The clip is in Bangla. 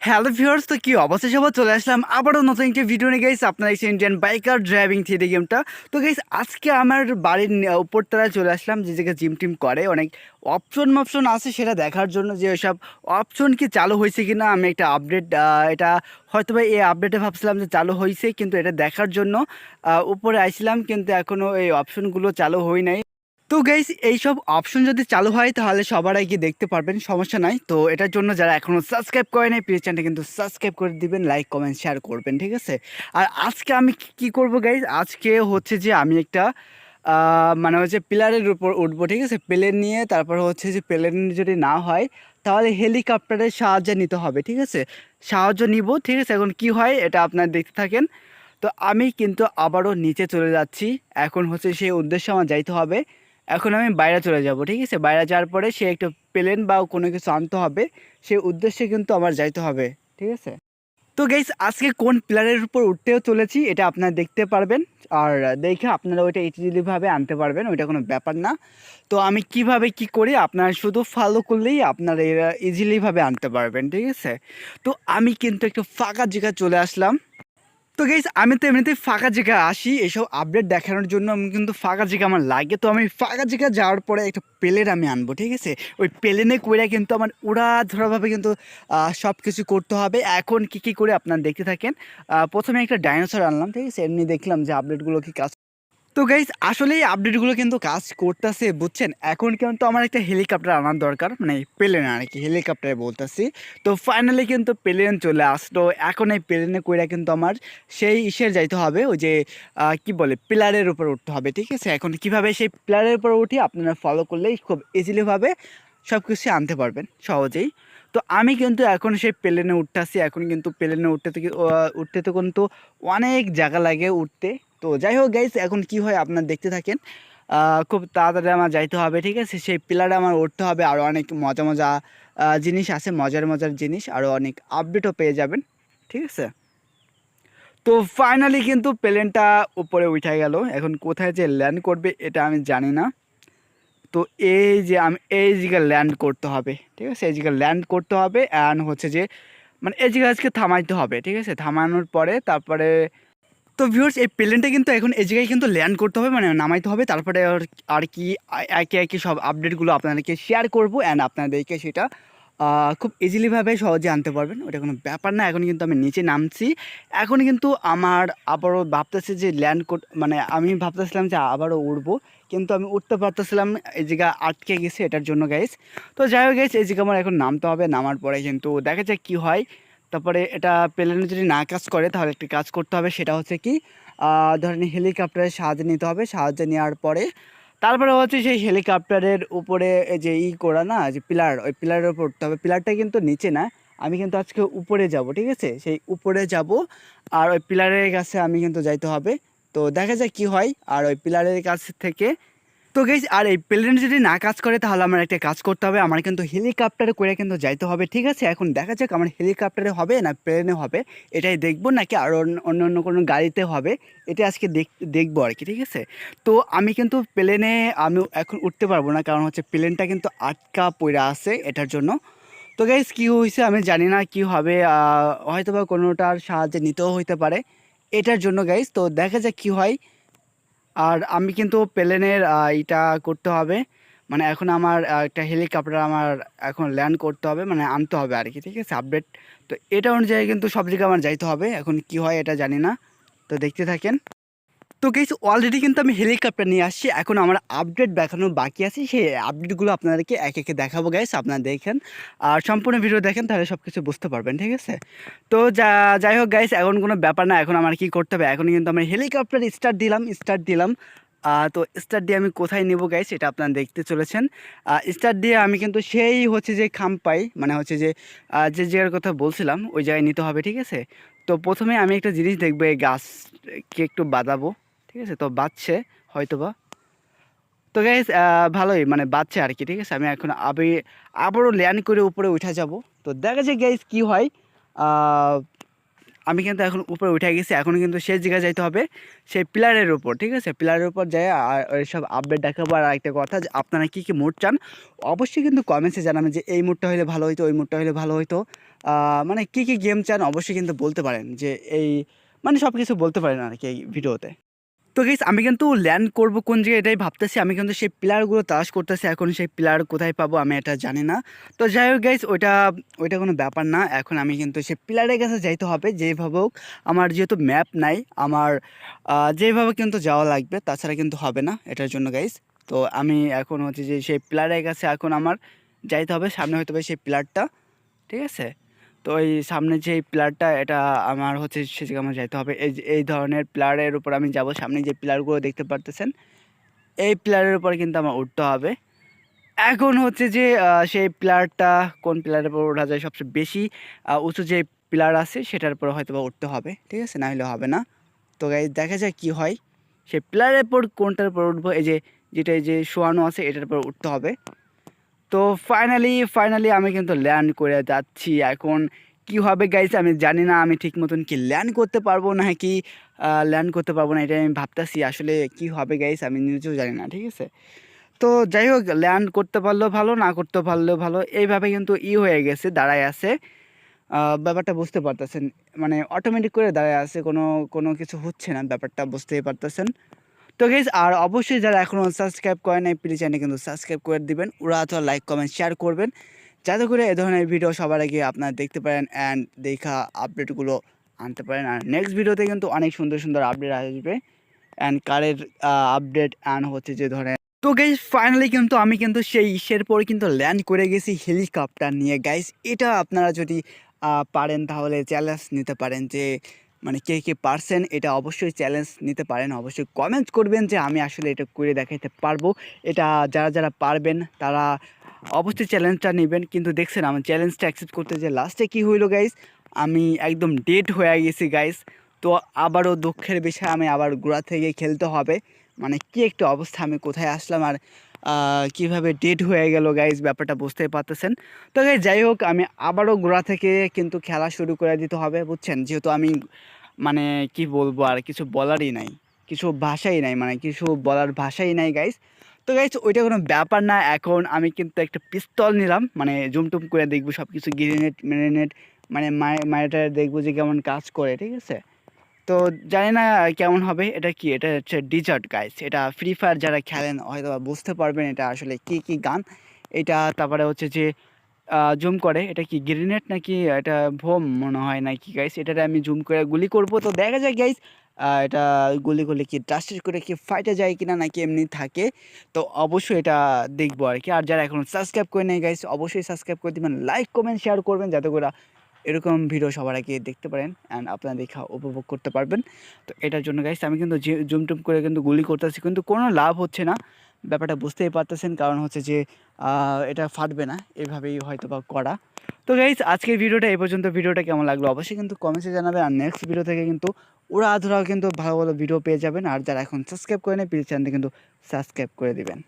হ্যালো ভিউয়ার্স তো কি অবস্থা? সবার চলে আসলাম আবারও নতুন একটি ভিডিও নিয়ে গাইস আপনার এসে ইন্ডিয়ান বাইকার ড্রাইভিং থ্রি গেমটা তো গাইস আজকে আমার বাড়ির উপরতলায় চলে আসলাম, যে জায়গায় জিম টিম করে। অনেক অপশন অপশন আছে সেটা দেখার জন্য যে ওইসব অপশন কি চালু হয়েছে কি না আমি একটা আপডেট এটা হয়তো বা এই আপডেটে ভাবছিলাম যে চালু হয়েছে, কিন্তু এটা দেখার জন্য উপরে আইছিলাম, কিন্তু এখনও এই অপশনগুলো চালু হয় নাই। তো গাইস এইসব অপশন যদি চালু হয়, তাহলে সবার আগে দেখতে পারবেন, সমস্যা নাই। তো এটার জন্য যারা এখনও সাবস্ক্রাইব করে নাই প্লিজ চ্যানেলটা কিন্তু সাবস্ক্রাইব করে দিবেন লাইক কমেন্ট শেয়ার করবেন, ঠিক আছে? আর আজকে আমি কি- করব গাইস আজকে হচ্ছে যে আমি একটা মানে হচ্ছে পিলারের উপর উঠবো, ঠিক আছে? প্লেন নিয়ে, তারপর হচ্ছে যে প্লেন যদি না হয়, তাহলে হেলিকপ্টারের সাহায্য নিতে হবে, ঠিক আছে? সাহায্য নিব, ঠিক আছে? এখন কি হয়, এটা আপনারা দেখতে থাকেন। তো আমি কিন্তু আবারও নিচে চলে যাচ্ছি। এখন হচ্ছে সেই উদ্দেশ্যে আমার যাইতে হবে। এখন আমি বাইরে চলে যাব, ঠিক আছে? বাইরে যাওয়ার পরে সে একটু প্লেন বা কোনো কিছু আনতে হবে সেই উদ্দেশ্যে কিন্তু আমার যাইতে হবে, ঠিক আছে? তো গাইস আজকে কোন প্লেয়ারের উপর উঠতেও চলেছি, এটা আপনারা দেখতে পারবেন। আর দেখে আপনারা ওইটা ইজিলিভাবে আনতে পারবেন, ওইটা কোনো ব্যাপার না। তো আমি কীভাবে কি করি, আপনারা শুধু ফলো করলেই আপনারা এরা ইজিলিভাবে আনতে পারবেন, ঠিক আছে? তো আমি কিন্তু একটু ফাঁকা জায়গায় চলে আসলাম। তো গেইস আমি তো এমনিতেই ফাঁকা জায়গা আসি, এসব আপডেট দেখানোর জন্য আমি কিন্তু ফাঁকা জায়গা আমার লাগে। তো আমি ফাঁকা জায়গা যাওয়ার পরে একটা প্লেন আমি আনব, ঠিক আছে? ওই প্লেনে করে কিন্তু আমার উড়া ধরাভাবে কিন্তু সব কিছু করতে হবে। এখন কি কি করে আপনার দেখতে থাকেন? প্রথমে একটা ডাইনোসর আনলাম, ঠিক আছে? এমনি দেখলাম যে আপডেটগুলো কি কাজ তো গাইস আসলে এই আপডেটগুলো কিন্তু কাজ করতেছে, বুঝছেন? এখন কিন্তু আমার একটা হেলিকপ্টার আনার দরকার মানে প্লেন আর কি হেলিকপ্টারে বলতেছি। তো ফাইনালি কিন্তু প্লেন চলে আসলো। এখন এই প্লেনে কইরা কিন্তু আমার সেই ইসের যাইতে হবে, ওই যে কি বলে পিলারের উপর উঠতে হবে, ঠিক আছে? এখন কীভাবে সেই পিলারের উপর উঠি, আপনারা ফলো করলেই খুব ইজিলিভাবে সব কিছু আনতে পারবেন, সহজেই। তো আমি কিন্তু এখন সেই প্লেনে উঠতেছি, এখন কিন্তু প্লেনে উঠতে উঠতে তো কিন্তু অনেক জায়গা লাগে উঠতে। তো যাই হোক গাইস এখন কি হয় আপনার দেখতে থাকেন। খুব তাড়াতাড়ি আমার যাইতে হবে, ঠিক আছে? সেই পিলারে আমার উঠতে হবে আরও অনেক মজা মজা জিনিস আছে, মজার মজার জিনিস আরও অনেক আপডেটও পেয়ে যাবেন, ঠিক আছে? তো ফাইনালি কিন্তু প্লেনটা উপরে উঠে গেল। এখন কোথায় যে ল্যান্ড করবে এটা আমি জানি না। তো এই যে আমি, এই জায়গায় ল্যান্ড করতে হবে, ঠিক আছে? এই জায়গায় ল্যান্ড করতে হবে অ্যান্ড হচ্ছে যে মানে এই জায়গায় আজকে থামাইতে হবে, ঠিক আছে? থামানোর পরে তারপরে তো ভিউয়ার্স এই প্লেনটা কিন্তু এখন এই জায়গায় কিন্তু ল্যান্ড করতে হবে মানে নামাইতে হবে। তারপরে আর আর কি একে একে সব আপডেটগুলো আপনাদেরকে শেয়ার করব অ্যান্ড আপনাদেরকে সেটা খুব ইজিলিভাবে সহজে আনতে পারবেন। ওটা কোনো ব্যাপার না, এখন কিন্তু আমি নিচে নামছি। এখন কিন্তু আমার আবারও ভাবতেছে যে ল্যান্ড মানে আমি ভাবতেছিলাম যে আবারও উঠবো কিন্তু আমি উঠতে পারতেছিলাম, এই জায়গা আটকে গেছে এটার জন্য গাইস তো যাই হোক গাইস এই জায়গা আমার এখন নামতে হবে। নামার পরে কিন্তু দেখা যাক কী হয়। তারপরে এটা প্লেনে যদি না কাজ করে, তাহলে একটি কাজ করতে হবে, সেটা হচ্ছে কি ধরেন হেলিকপ্টারের সাহায্য নিতে হবে। সাহায্য নেওয়ার পরে তারপরে হচ্ছে সেই হেলিকপ্টারের উপরে যে ই করা না, যে পিলার, ওই পিলারের উপর উঠতে হবে। পিলারটা কিন্তু নিচে না, আমি কিন্তু আজকে উপরে যাব, ঠিক আছে? সেই উপরে যাব, আর ওই পিলারের কাছে আমি কিন্তু যাইতে হবে। তো দেখা যায় কি হয়, আর ওই পিলারের কাছ থেকে তো গেছ আর এই প্লেন যদি না কাজ করে, তাহলে আমার একটা কাজ করতে হবে। আমার কিন্তু হেলিকপ্টারে করে কিন্তু যাইতে হবে, ঠিক আছে? এখন দেখা যাক আমার হেলিকপ্টারে হবে না প্লেনে হবে, এটাই দেখব, নাকি আর অন্য- অন্য কোনো গাড়িতে হবে, এটা আজকে দেখ, দেখব আর কি, ঠিক আছে? তো আমি কিন্তু প্লেনে আমি এখন উঠতে পারব না, কারণ হচ্ছে প্লেনটা কিন্তু আটকা পড়ে আছে এটার জন্য। তো গাইজ কী হয়েছে আমি জানি না, কি হবে হয়তো বা কোনোটার সাহায্যে নিতেও হইতে পারে। এটার জন্য গাইজ তো দেখা যাক কী হয়। আর আমি কিন্তু প্লেনের এটা করতে হবে। মানে এখন আমার একটা হেলিকপ্টার আমার এখন ল্যান্ড করতে হবে মানে আনতে হবে আর কি ঠিক আছে? আপডেট তো এটা অনুযায়ী কিন্তু সব দিকে আমার যাইতে হবে। এখন কি হয় এটা জানি না। তো দেখতে থাকেন। তো গেছি অলরেডি কিন্তু আমি হেলিকপ্টার নিয়ে আসছি। এখন আমার আপডেট দেখানো বাকি আছে। সেই আপডেটগুলো আপনাদেরকে এক একে দেখাবো গাইস আপনারা দেখেন। আর সম্পূর্ণ ভিডিও দেখেন, তাহলে সব কিছু বুঝতে পারবেন, ঠিক আছে? তো যা, যাই হোক গাইস এখন কোনো ব্যাপার না, এখন আমার কি করতে হবে? এখন কিন্তু আমি হেলিকপ্টার স্টার্ট দিলাম স্টার্ট দিলাম। তো স্টার্ট দিয়ে আমি কোথায় নেব গাইস এটা আপনারা দেখতে চলেছেন। স্টার্ট দিয়ে আমি কিন্তু সেই হচ্ছে যে খাম পাই মানে হচ্ছে যে যে জায়গার কথা বলছিলাম, ওই জায়গায় নিতে হবে, ঠিক আছে? তো প্রথমে আমি একটা জিনিস দেখব, এই গাছকে একটু বাঁধাবো। ঠিক আছে? তো বাঁচছে হয়তো বা তো গাইজ ভালোই মানে বাচ্চা আর কি ঠিক আছে? আমি এখন আবে, আবারও ল্যান্ড করে উপরে উঠে যাব। তো দেখা যায় গাইজ কি হয়। আমি কিন্তু এখন উপরে উঠে গেছি। এখন কিন্তু সেই জায়গায় যাইতে হবে। সেই পিলারের উপর, ঠিক আছে? পিলারের উপর যাই, আর সব আপডেট দেখাবো আর একটা কথা যে আপনারা কী কী মোড চান? অবশ্যই কিন্তু কমেন্টসে জানাবেন যে এই মোডটা হলে ভালো হইতো, ওই মোডটা হলে ভালো হইতো। মানে কী কী গেম চান? অবশ্যই কিন্তু বলতে পারেন যে এই মানে সব কিছু বলতে পারেন আর কি এই ভিডিওতে তো গেস আমি কিন্তু ল্যান্ড করব কোন জায়গায় এটাই ভাবতেছি। আমি কিন্তু সেই প্লেয়ারগুলো তালাশ করতেছি, এখন সেই প্লেয়ার কোথায় পাবো আমি এটা জানি না। তো যাই হোক গাইস ওইটা ওইটা কোনো ব্যাপার না। এখন আমি কিন্তু সেই প্লেয়ারের কাছে যাইতে হবে যেভাবে হোক আমার যেহেতু ম্যাপ নাই, আমার যেভাবে কিন্তু যাওয়া লাগবে, তাছাড়া কিন্তু হবে না এটার জন্য গাইস তো আমি এখন হচ্ছে যে সেই প্লেয়ারের কাছে এখন আমার যাইতে হবে, সামনে হয়তো সেই প্লেয়ারটা ঠিক আছে? তো এই সামনে যে প্লেয়ারটা এটা আমার হচ্ছে সে আমার যাইতে হবে। এই এই ধরনের প্লেয়ারের উপর আমি যাব। সামনে যে প্লেয়ারগুলো দেখতে পারতেছেন, এই প্লেয়ারের উপর কিন্তু আমার উঠতে হবে। এখন হচ্ছে যে সেই প্লেয়ারটা কোন প্লেয়ারের উপর ওঠা যায় সবচেয়ে বেশি উঁচু যে প্লেয়ার আছে, সেটার উপর হয়তো বা উঠতে হবে। ঠিক আছে? না হলে হবে না। তো গাই দেখা যায় কি হয়। সেই প্লেয়ারের উপর কোনটার উপর উঠবো? এই যে, যেটা এই যে শোয়ানো আছে, এটার উপর উঠতে হবে। তো ফাইনালি ফাইনালি আমি কিন্তু ল্যান্ড করে যাচ্ছি। এখন কি হবে গাইছে আমি জানি না, আমি ঠিক মতন কি ল্যান্ড করতে পারব না কি ল্যান্ড করতে পারব না এটা আমি ভাবতেছি, আসলে কি হবে গাইস আমি নিজেও জানি না, ঠিক আছে? তো যাই হোক ল্যান্ড করতে পারলেও ভালো, না করতে পারলেও ভালো, এইভাবে কিন্তু ই হয়ে গেছে, দাঁড়ায় আছে। ব্যাপারটা বুঝতে পারতেছেন মানে অটোমেটিক করে দাঁড়ায় আছে, কোনো কোনো কিছু হচ্ছে না ব্যাপারটা, বুঝতেই পারতেছেন। তো গেস আর অবশ্যই যারা এখনও সাবস্ক্রাইব করে নাই প্লিজ চ্যানেল কিন্তু সাবস্ক্রাইব করে দিবেন। ওরা অথবা লাইক কমেন্ট শেয়ার করবেন। যাতে করে এ ধরনের ভিডিও সবার আগে আপনারা দেখতে পারেন অ্যান্ড দেখা আপডেটগুলো আনতে পারেন। আর নেক্সট ভিডিওতে কিন্তু অনেক সুন্দর সুন্দর আপডেট আসবে। অ্যান্ড কারের আপডেট অ্যান্ড হচ্ছে যে ধরেন তো গাইস ফাইনালি কিন্তু আমি কিন্তু সেই ইসের পরে কিন্তু ল্যান্ড করে গেছি হেলিকপ্টার নিয়ে। গাইস এটা আপনারা যদি পারেন তাহলে চ্যালেঞ্জ নিতে পারেন যে মানে কে কে পারছেন এটা অবশ্যই চ্যালেঞ্জ নিতে পারেন, অবশ্যই কমেন্ট করবেন যে আমি আসলে এটা করে দেখাইতে পারব। এটা যারা যারা পারবেন তারা অবশ্যই চ্যালেঞ্জটা নেবেন। কিন্তু দেখছেন আমার চ্যালেঞ্জটা অ্যাকসেপ্ট করতে যে লাস্টে কী হইল গাইস আমি একদম ডেট হয়ে গেছি গাইস তো আবারও দুঃখের বিষয়, আমি আবার গোড়া থেকে খেলতে হবে। মানে কি একটা অবস্থা, আমি কোথায় আসলাম আর কীভাবে ডেট হয়ে গেল গাইস ব্যাপারটা বুঝতেই পারতেছেন। তো গাইস যাই হোক, আমি আবারও গোড়া থেকে কিন্তু খেলা শুরু করে দিতে হবে, বুঝছেন? যেহেতু আমি মানে কি বলব, আর কিছু বলারই নাই। কিছু ভাষাই নাই মানে কিছু বলার ভাষাই নাই গাইস তো গাইস ওইটা কোনো ব্যাপার না, এখন আমি কিন্তু একটা পিস্তল নিলাম মানে জুমটুম করে দেখব সব কিছু গ্রেনেড মেরিনেট মানে মায়েটা দেখব যে কেমন কাজ করে, ঠিক আছে? তো জানি না কেমন হবে, এটা কি? এটা হচ্ছে ডিজার্ট গাইস এটা ফ্রি ফায়ার যারা খেলেন হয়তো বুঝতে পারবেন এটা আসলে কি কি গান। এটা তারপরে হচ্ছে যে জুম করে, এটা কি গ্রেনেড নাকি, এটা ভোম মনে হয় নাকি গাইস এটাতে আমি জুম করে গুলি করব। তো দেখা যায় গাইস এটা গুলি করলে কি ডাস্টেজ করে, কি ফাইটে যায় কিনা নাকি এমনি থাকে। তো অবশ্যই এটা দেখব আর কি। আর যারা এখন সাবস্ক্রাইব করে নেই গাইস অবশ্যই সাবস্ক্রাইব করে দিবেন লাইক কমেন্ট শেয়ার করবেন, যাতে করে এরকম ভিডিও সবার আগে দেখতে পারেন অ্যান্ড আপনারা দেখা উপভোগ করতে পারবেন। তো এটার জন্য গাইস আমি কিন্তু জুম টুম করে কিন্তু গুলি করতেছি, কিন্তু কোনো লাভ হচ্ছে না। ব্যাপারটা বুঝতেই পারতেছেন, কারণ হচ্ছে যে এটা ফাটবে না, এভাবেই হয়তো বা করা। তো গাইস আজকের ভিডিওটা এই পর্যন্ত। ভিডিওটা কেমন লাগল অবশ্যই কিন্তু কমেন্টে জানাবেন। আর নেক্সট ভিডিও থেকে কিন্তু ওরা আধরাও কিন্তু ভালো ভালো ভিডিও পেয়ে যাবেন। আর যারা এখন সাবস্ক্রাইব করে নেয় প্লিজ চ্যানেলটা কিন্তু সাবস্ক্রাইব করে দিবেন।